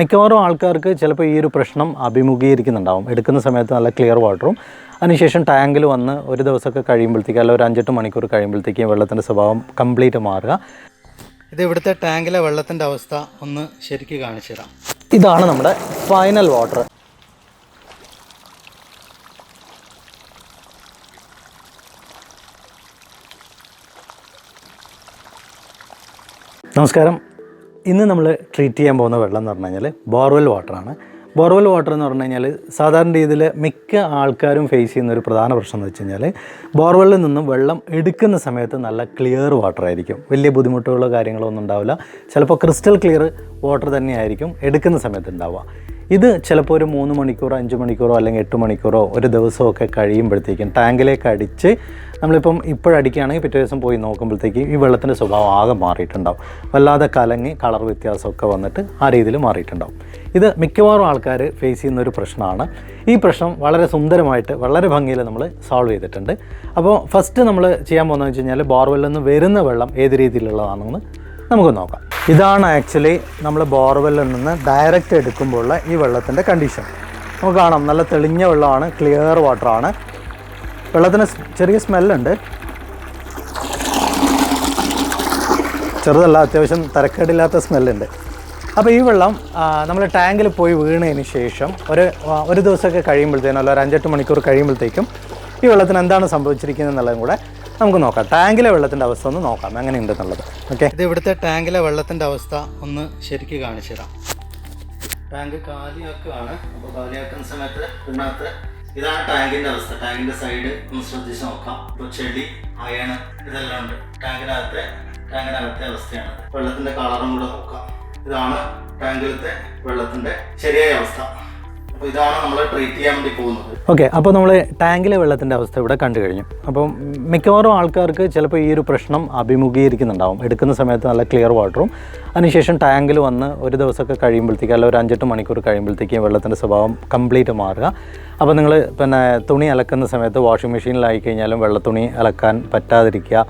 മിക്കവാറും ആൾക്കാർക്ക് ചിലപ്പോൾ ഈ ഒരു പ്രശ്നം അഭിമുഖീകരിക്കുന്നുണ്ടാവും. എടുക്കുന്ന സമയത്ത് നല്ല ക്ലിയർ വാട്ടറും അതിനുശേഷം ടാങ്കിൽ വന്ന് ഒരു ദിവസമൊക്കെ കഴിയുമ്പോഴത്തേക്കും അല്ല ഒരു അഞ്ചെട്ട് മണിക്കൂർ കഴിയുമ്പോഴത്തേക്കും വെള്ളത്തിന്റെ സ്വഭാവം കംപ്ലീറ്റ് മാറുക. ഇത് ഇവിടുത്തെ ടാങ്കിലെ വെള്ളത്തിന്റെ അവസ്ഥ ഒന്ന് ശരിക്ക് കാണിച്ചു തരാം. ഇതാണ് നമ്മുടെ ഫൈനൽ വാട്ടർ നമസ്കാരം. ഇന്ന് നമ്മൾ ട്രീറ്റ് ചെയ്യാൻ പോകുന്ന വെള്ളം എന്ന് പറഞ്ഞു കഴിഞ്ഞാൽ ബോർവെൽ വാട്ടറാണ് ബോർവെൽ വാട്ടർ എന്ന് പറഞ്ഞു കഴിഞ്ഞാൽ സാധാരണ രീതിയിൽ മിക്ക ആൾക്കാരും ഫേസ് ചെയ്യുന്ന ഒരു പ്രധാന പ്രശ്നം എന്ന് വെച്ച് കഴിഞ്ഞാൽ ബോർവെല്ലിൽ നിന്നും വെള്ളം എടുക്കുന്ന സമയത്ത് നല്ല ക്ലിയർ വാട്ടർ ആയിരിക്കും. വലിയ ബുദ്ധിമുട്ടുകളോ കാര്യങ്ങളോ ഒന്നും ഉണ്ടാവില്ല. ചിലപ്പോൾ ക്രിസ്റ്റൽ ക്ലിയർ വാട്ടർ തന്നെയായിരിക്കും എടുക്കുന്ന സമയത്ത് ഉണ്ടാവുക ഇത് ചിലപ്പോൾ ഒരു മൂന്ന് മണിക്കൂറോ അഞ്ച് മണിക്കൂറോ അല്ലെങ്കിൽ എട്ട് മണിക്കൂറോ ഒരു ദിവസമൊക്കെ കഴിയുമ്പോഴത്തേക്കും ടാങ്കിലേക്ക് അടിച്ച് നമ്മളിപ്പം ഇപ്പോഴടിക്കുകയാണെങ്കിൽ പിറ്റേ ദിവസം പോയി നോക്കുമ്പോഴത്തേക്കും ഈ വെള്ളത്തിന്റെ സ്വഭാവം ആകെ മാറിയിട്ടുണ്ടാവും. വല്ലാതെ കലങ്ങി കളർ വ്യത്യാസമൊക്കെ വന്നിട്ട് ആ രീതിയിൽ മാറിയിട്ടുണ്ടാവും. ഇത് മിക്കവാറും ആൾക്കാർ ഫേസ് ചെയ്യുന്ന ഒരു പ്രശ്നമാണ്. ഈ പ്രശ്നം വളരെ സുന്ദരമായിട്ട് വളരെ ഭംഗിയിൽ നമ്മൾ സോൾവ് ചെയ്തിട്ടുണ്ട്. അപ്പോൾ ഫസ്റ്റ് നമ്മൾ ചെയ്യാൻ പോകുന്നത് വെച്ച് കഴിഞ്ഞാൽ ബോർവെല്ലിൽ നിന്ന് വരുന്ന വെള്ളം ഏത് രീതിയിലുള്ളതാണെന്ന് നമുക്ക് നോക്കാം. ഇതാണ് ആക്ച്വലി നമ്മൾ ബോർവെല്ലിൽ നിന്ന് ഡയറക്റ്റ് എടുക്കുമ്പോഴുള്ള ഈ വെള്ളത്തിന്റെ കണ്ടീഷൻ നമുക്ക് കാണാം നല്ല തെളിഞ്ഞ വെള്ളമാണ് ക്ലിയർ വാട്ടറാണ് വെള്ളത്തിന് ചെറിയ സ്മെല്ലുണ്ട് ചെറുതല്ല അത്യാവശ്യം തരക്കേടില്ലാത്ത സ്മെല്ലുണ്ട് അപ്പോൾ ഈ വെള്ളം നമ്മൾ ടാങ്കിൽ പോയി വീണതിന് ശേഷം ഒരു ഒരു ദിവസമൊക്കെ കഴിയുമ്പോഴത്തേനും അല്ല ഒരു അഞ്ചെട്ട് മണിക്കൂർ കഴിയുമ്പോഴത്തേക്കും ഈ വെള്ളത്തിന് എന്താണ് സംഭവിച്ചിരിക്കുന്നത് എന്നുള്ളതും കൂടെ നമുക്ക് നോക്കാം. ടാങ്കിലെ വെള്ളത്തിന്റെ അവസ്ഥ ഒന്ന് നോക്കാം. എങ്ങനെയുണ്ടെന്നുള്ളത്. ഓക്കെ? ഇത് ഇവിടുത്തെ ടാങ്കിലെ വെള്ളത്തിന്റെ അവസ്ഥ ഒന്ന് ശരിക്ക് കാണിച്ചു തരാം. ടാങ്ക് കാലിയാക്കുകയാണ്. അപ്പോൾ കാലിയാക്കുന്ന സമയത്ത് ഇതിനകത്ത് ഇതാണ് ടാങ്കിന്റെ അവസ്ഥ. ടാങ്കിന്റെ സൈഡ് ഒന്ന് ശ്രദ്ധിച്ച് നോക്കാം. ഇപ്പോൾ ചെടി അയണ് ഇതെല്ലാം ഉണ്ട്. ടാങ്കിനകത്തെ ടാങ്കിനകത്തെ അവസ്ഥയാണ് വെള്ളത്തിന്റെ കളറും കൂടെ നോക്കാം. ഇതാണ് ടാങ്കിലത്തെ വെള്ളത്തിന്റെ ശരിയായ അവസ്ഥ. ഇതാണ് നമ്മൾ ട്രീറ്റ് ചെയ്യാൻ വേണ്ടി പോകുന്നത്. ഓക്കെ അപ്പോൾ നമ്മൾ ടാങ്കിലെ വെള്ളത്തിന്റെ അവസ്ഥ ഇവിടെ കണ്ടു കഴിഞ്ഞു. അപ്പം മിക്കവാറും ആൾക്കാർക്ക് ചിലപ്പോൾ ഈ ഒരു പ്രശ്നം അഭിമുഖീകരിക്കുന്നുണ്ടാവും. എടുക്കുന്ന സമയത്ത് നല്ല ക്ലിയർ വാട്ടറും അതിനുശേഷം ടാങ്കിൽ വന്ന് ഒരു ദിവസമൊക്കെ കഴിയുമ്പോഴത്തേക്കും അല്ല ഒരു അഞ്ചെട്ട് മണിക്കൂർ കഴിയുമ്പോഴത്തേക്കും വെള്ളത്തിന്റെ സ്വഭാവം കംപ്ലീറ്റ് മാറുക. അപ്പോൾ നിങ്ങൾ പിന്നെ തുണി അലക്കുന്ന സമയത്ത് വാഷിംഗ് മെഷീനിലായി കഴിഞ്ഞാലും വെള്ളത്തുണി അലക്കാൻ പറ്റാതിരിക്കുക.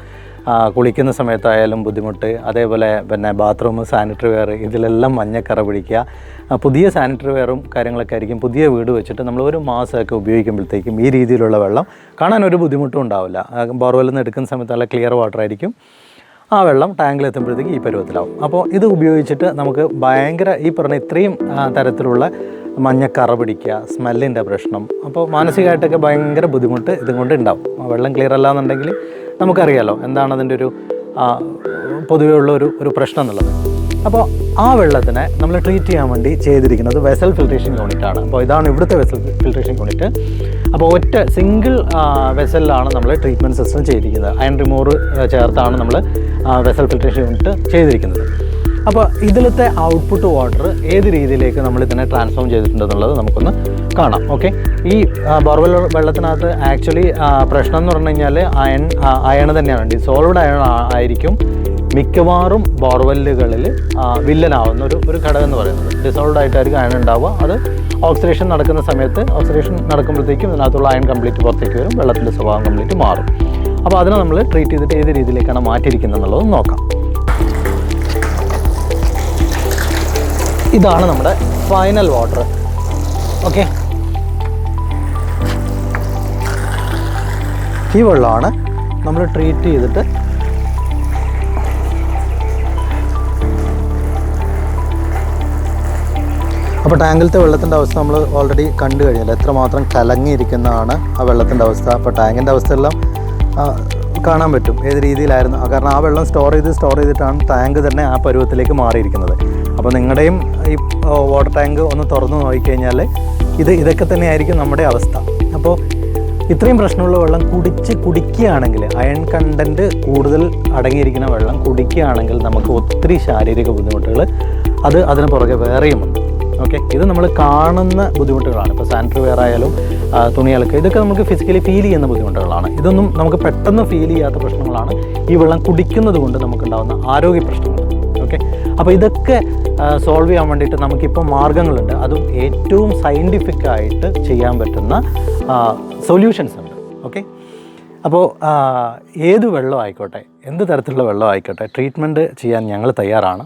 കുളിക്കുന്ന സമയത്തായാലും ബുദ്ധിമുട്ട്. അതേപോലെ പിന്നെ ബാത്റൂം സാനിറ്ററി വെയർ ഇതിലെല്ലാം മഞ്ഞക്കറ പിടിക്കുക. പുതിയ സാനിറ്ററി വെയറും കാര്യങ്ങളൊക്കെ ആയിരിക്കും. പുതിയ വീട് വെച്ചിട്ട് നമ്മൾ ഒരു മാസമൊക്കെ ഉപയോഗിക്കുമ്പോഴത്തേക്കും ഈ രീതിയിലുള്ള വെള്ളം കാണാൻ ഒരു ബുദ്ധിമുട്ടും ഉണ്ടാവില്ല. ബോർവെല്ലിൽ നിന്ന് എടുക്കുന്ന സമയത്ത് നല്ല ക്ലിയർ വാട്ടർ ആയിരിക്കും. ആ വെള്ളം ടാങ്കിൽ എത്തുമ്പോഴത്തേക്ക് ഈ പരുവത്തിലാവും. അപ്പോൾ ഇത് ഉപയോഗിച്ചിട്ട് നമുക്ക് ഭയങ്കര ഈ പറഞ്ഞ ഇത്രയും തരത്തിലുള്ള മഞ്ഞക്കറ പിടിക്കുക സ്മെല്ലിന്റെ പ്രശ്നം. അപ്പോൾ മാനസികമായിട്ടൊക്കെ ഭയങ്കര ബുദ്ധിമുട്ട് ഇതും കൊണ്ട് ഉണ്ടാവും. വെള്ളം ക്ലിയർ അല്ല എന്നുണ്ടെങ്കിൽ നമുക്കറിയാലോ എന്താണ് അതിന്റെ ഒരു പൊതുവേ ഉള്ള ഒരു ഒരു പ്രശ്നം എന്നുള്ളത്. അപ്പോൾ ആ വെള്ളത്തിനെ നമ്മൾ ട്രീറ്റ് ചെയ്യാൻ വേണ്ടി ചെയ്തിരിക്കുന്നത് വെസൽ ഫിൽട്രേഷൻ യൂണിറ്റ് ആണ്. അപ്പോൾ ഇതാണ് ഇവിടുത്തെ വെസൽ ഫിൽട്രേഷൻ യൂണിറ്റ് അപ്പോൾ ഒറ്റ സിംഗിൾ വെസലിലാണ് നമ്മൾ ട്രീറ്റ്മെന്റ് സിസ്റ്റം ചെയ്തിരിക്കുന്നത്. അയൺ റിമൂവർ ചേർത്താണ് നമ്മൾ വെസൽ ഫിൽട്രേഷൻ യൂണിറ്റ് ചെയ്തിരിക്കുന്നത്. അപ്പോൾ ഇതിലത്തെ ഔട്ട്പുട്ട് വാട്ടർ ഏത് രീതിയിലേക്ക് നമ്മൾ ഇതിനെ ട്രാൻസ്ഫോം ചെയ്തിട്ടുണ്ടെന്നുള്ളത് നമുക്കൊന്ന് കാണാം ഓക്കെ ഈ ബോർവെൽ വെള്ളത്തിനകത്ത് ആക്ച്വലി പ്രശ്നം എന്ന് പറഞ്ഞു കഴിഞ്ഞാൽ അയൺ അയണ് തന്നെയാണ്. ഡിസോൾവ്ഡ് അയൺ ആയിരിക്കും മിക്കവാറും ബോർവെല്ലുകളിൽ വില്ലനാവുന്ന ഒരു ഒരു ഘടകം എന്ന് പറയുന്നത്. ഡിസോൾവ്ഡ് ആയിട്ടായിരിക്കും അയൺ ഉണ്ടാവുക. അത് ഓക്സിഡേഷൻ നടക്കുന്ന സമയത്ത് ഓക്സിഡേഷൻ നടക്കുമ്പോഴത്തേക്കും ഇതിനകത്തുള്ള അയൺ കംപ്ലീറ്റ് പുറത്തേക്ക് വരും വെള്ളത്തിന്റെ സ്വഭാവം കംപ്ലീറ്റ് മാറും. അപ്പോൾ അതിനെ നമ്മൾ ട്രീറ്റ് ചെയ്തിട്ട് ഏത് രീതിയിലേക്കാണ് മാറ്റിയിരിക്കുന്നത് എന്നുള്ളത് നോക്കാം. ഇതാണ് നമ്മുടെ ഫൈനൽ വാട്ടർ ഓക്കെ ഈ വെള്ളമാണ് നമ്മൾ ട്രീറ്റ് ചെയ്തിട്ട് അപ്പോൾ ടാങ്കിലത്തെ വെള്ളത്തിന്റെ അവസ്ഥ നമ്മൾ ഓൾറെഡി കണ്ടു കഴിഞ്ഞല്ലോ. എത്രമാത്രം കലങ്ങിയിരിക്കുന്നതാണ് ആ വെള്ളത്തിന്റെ അവസ്ഥ. അപ്പോൾ ടാങ്കിന്റെ അവസ്ഥയെല്ലാം കാണാൻ പറ്റും. ഏത് രീതിയിലായിരുന്നു? കാരണം ആ വെള്ളം സ്റ്റോർ ചെയ്ത് സ്റ്റോർ ചെയ്തിട്ടാണ് ടാങ്ക് തന്നെ ആ പരുവത്തിലേക്ക് മാറിയിരിക്കുന്നത്. അപ്പോൾ നിങ്ങളുടെയും ഈ വാട്ടർ ടാങ്ക് ഒന്ന് തുറന്നു നോക്കിക്കഴിഞ്ഞാൽ ഇത് ഇതൊക്കെ തന്നെയായിരിക്കും നമ്മുടെ അവസ്ഥ. അപ്പോൾ ഇത്രയും പ്രശ്നമുള്ള വെള്ളം കുടിച്ച് കുടിക്കുകയാണെങ്കിൽ അയൺ കണ്ടന്റ് കൂടുതൽ അടങ്ങിയിരിക്കുന്ന വെള്ളം കുടിക്കുകയാണെങ്കിൽ നമുക്ക് ഒത്തിരി ശാരീരിക ബുദ്ധിമുട്ടുകൾ അത് അതിന് പുറകെ വേറെയുമുണ്ട് ഓക്കെ? ഇത് നമ്മൾ കാണുന്ന ബുദ്ധിമുട്ടുകളാണ്. ഇപ്പോൾ സാനിറ്ററി വെയർ ആയാലും ആ, തുണി അലക്കുക ഇതൊക്കെ നമുക്ക് ഫിസിക്കലി ഫീൽ ചെയ്യുന്ന ബുദ്ധിമുട്ടുകളാണ്. ഇതൊന്നും നമുക്ക് പെട്ടെന്ന് ഫീൽ ചെയ്യാത്ത പ്രശ്നങ്ങളാണ് ഈ വെള്ളം കുടിക്കുന്നത് കൊണ്ട് നമുക്കുണ്ടാകുന്ന ആരോഗ്യ പ്രശ്നങ്ങൾ. അപ്പോൾ ഇതൊക്കെ സോൾവ് ചെയ്യാൻ വേണ്ടിയിട്ട് നമുക്കിപ്പോൾ മാർഗങ്ങളുണ്ട്. അതും ഏറ്റവും സയന്റിഫിക് ആയിട്ട് ചെയ്യാൻ പറ്റുന്ന സൊല്യൂഷൻസ് ഉണ്ട്. ഓക്കെ അപ്പോൾ ഏത് വെള്ളം ആയിക്കോട്ടെ എന്ത് തരത്തിലുള്ള വെള്ളം ആയിക്കോട്ടെ ട്രീറ്റ്മെന്റ് ചെയ്യാൻ ഞങ്ങൾ തയ്യാറാണ്.